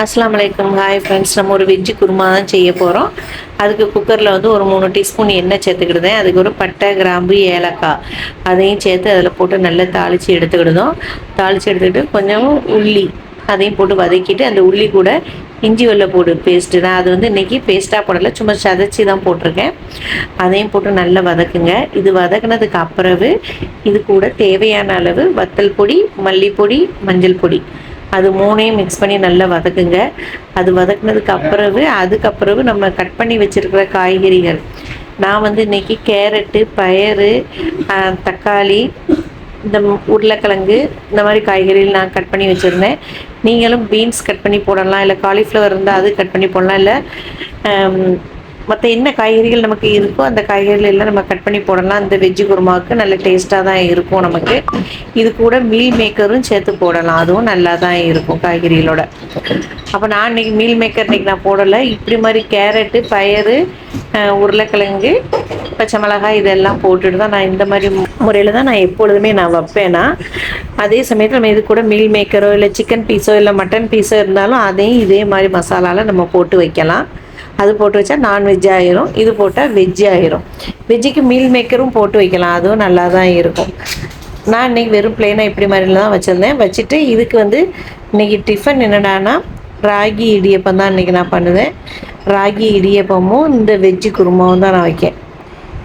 அஸ்லாம் வலைக்கம் hi friends நம்ம ஒரு வெஜ்ஜு குருமா தான் செய்ய போகிறோம் அதுக்கு குக்கரில் வந்து ஒரு மூணு டீஸ்பூன் எண்ணெய் சேர்த்துக்கிடுதேன் அதுக்கு ஒரு பட்டை கிராம்பு ஏலக்காய் அதையும் சேர்த்து அதில் போட்டு நல்லா தாளித்து எடுத்துக்கிடுதோம். தாளித்து எடுத்துக்கிட்டு கொஞ்சம் உள்ளி அதையும் போட்டு வதக்கிட்டு அந்த உள்ளி கூட இஞ்சி வெள்ளை போடு பேஸ்ட்டு தான். அது வந்து இன்றைக்கி பேஸ்ட்டாக போடலை சும்மா சதைச்சி தான் போட்டிருக்கேன். அதையும் போட்டு நல்லா வதக்குங்க. இது வதக்குனதுக்கு அப்புறவு இது கூட தேவையான அளவு வத்தல் பொடி மல்லிப்பொடி மஞ்சள் பொடி. அது மூணையும் மிக்ஸ் பண்ணி நல்லா வதக்குங்க. அது வதக்குனதுக்கு அப்புறவு அதுக்கப்புறவு நம்ம கட் பண்ணி வச்சுருக்கிற காய்கறிகள். நான் வந்து இன்றைக்கி கேரட்டு பயறு தக்காளி இந்த உருளைக்கிழங்கு இந்த மாதிரி காய்கறிகள் நான் கட் பண்ணி வச்சுருந்தேன். நீங்களும் பீன்ஸ் கட் பண்ணி போடலாம். இல்லை காலிஃப்ளவர் இருந்தால் அது கட் பண்ணி போடலாம். இல்லை மற்ற என்ன காய்கறிகள் நமக்கு இருக்கோ அந்த காய்கறிகள் எல்லாம் நம்ம கட் பண்ணி போடலாம். அந்த வெஜ்ஜு குருமாவுக்கு நல்ல டேஸ்ட்டாக தான் இருக்கும் நமக்கு. இது கூட மீல் மேக்கரும் சேர்த்து போடலாம். அதுவும் நல்லா தான் இருக்கும் காய்கறிகளோட. அப்போ நான் இன்றைக்கி மீல் மேக்கர் இன்றைக்கி நான் போடலை. இப்படி மாதிரி கேரட்டு பயறு உருளைக்கிழங்கு பச்சை மிளகாய் இதெல்லாம் போட்டுட்டு தான் நான் இந்த மாதிரி முறையில் தான் நான் எப்பொழுதுமே நான் வைப்பேனா அதே சமயத்தில் நம்ம இது கூட மீல் மேக்கரோ இல்லை சிக்கன் பீஸோ இல்லை மட்டன் பீஸோ இருந்தாலும் அதையும் இதே மாதிரி மசாலாவில் நம்ம போட்டு வைக்கலாம். அது போட்டு வச்சா நான்வெஜ் ஆயிரும். இது போட்டால் வெஜ் ஆயிரும். வெஜ்ஜுக்கு மீல் மேக்கரும் போட்டு வைக்கலாம். அதுவும் நல்லா தான் இருக்கும். நான் இன்றைக்கி வெறும் பிளெயினாக இப்படி மாதிரில தான் வச்சுருந்தேன். வச்சுட்டு இதுக்கு வந்து இன்னைக்கு டிஃபன் என்னடான்னா ராகி இடியப்பம் தான் இன்றைக்கி நான் பண்ணுவேன். ராகி இடியப்பமும் இந்த வெஜ்ஜு குருமாவும் தான் நான் வைக்கேன்.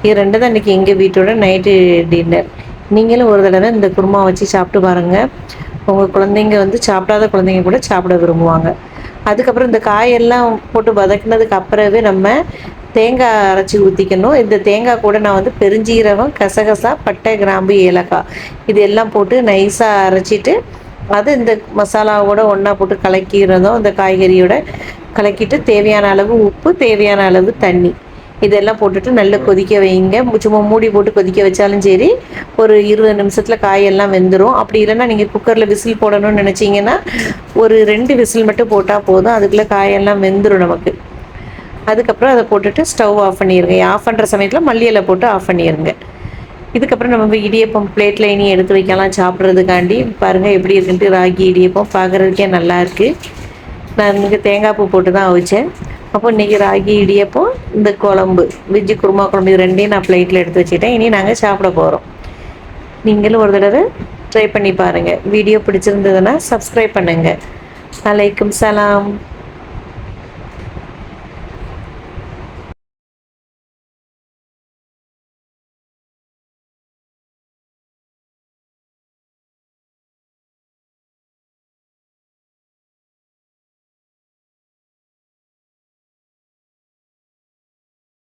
இது ரெண்டு தான் இன்றைக்கி எங்கள் வீட்டோட நைட்டு டின்னர் நீங்களும் ஒரு தடவை இந்த குருமா வச்சு சாப்பிட்டு பாருங்கள் உங்கள் குழந்தைங்க வந்து சாப்பிடாத குழந்தைங்க கூட சாப்பிட விரும்புவாங்க. அதுக்கப்புறம் இந்த காயெல்லாம் போட்டு வதக்கினதுக்கு அப்புறவே நம்ம தேங்காய் அரைச்சி ஊற்றிக்கணும் இந்த தேங்காய் கூட நான் வந்து பெருஞ்சீரகம் கசகசா பட்டை கிராம்பு ஏலக்காய் இது எல்லாம் போட்டு நைஸாக அரைச்சிட்டு அது இந்த மசாலாவோட ஒன்றா போட்டு கலக்கிறதும் இந்த காய்கறியோட கலக்கிட்டு தேவையான அளவு உப்பு தேவையான அளவு தண்ணி. இதெல்லாம் போட்டுட்டு நல்லா கொதிக்க வைங்க. சும்மா மூடி போட்டு கொதிக்க வச்சாலும் சரி ஒரு இருபது நிமிஷத்தில் காயெல்லாம் வெந்துடும் அப்படி இல்லைன்னா நீங்கள் குக்கரில் விசில் போடணும்னு நினச்சிங்கன்னா ஒரு ரெண்டு விசில் மட்டும் போட்டால் போதும். அதுக்குள்ளே காயெல்லாம் வெந்துடும் நமக்கு. அதுக்கப்புறம் அதை போட்டுட்டு ஸ்டவ் ஆஃப் பண்ணிடுங்க ஆஃப் பண்ணுற சமயத்தில் மல்லியலை போட்டு ஆஃப் பண்ணிடுங்க இதுக்கப்புறம் நம்ம இடியப்பம் பிளேட்டில் இனி எடுத்து வைக்கலாம் சாப்பிட்றதுக்காண்டி. பாருங்கள் எப்படி இருக்குன்ட்டு ராகி இடியப்பம் பார்க்குறதுக்கே நல்லா இருக்குது நான் இங்கே தேங்காய் பூ போட்டு தான் அவிச்சேன். அப்போ இன்றைக்கி ராகி இடியப்பம் இந்த குழம்பு வெஜ்ஜு குருமா குழம்பு இது ரெண்டையும் நான் பிளேட்டில் எடுத்து வச்சுட்டேன் இனி நாங்கள் சாப்பிட போகிறோம் நீங்களும் ஒரு தடவை ட்ரை பண்ணி பாருங்கள் வீடியோ பிடிச்சிருந்ததுன்னா சப்ஸ்கிரைப் பண்ணுங்கள் அலைக்கும் சலாம்.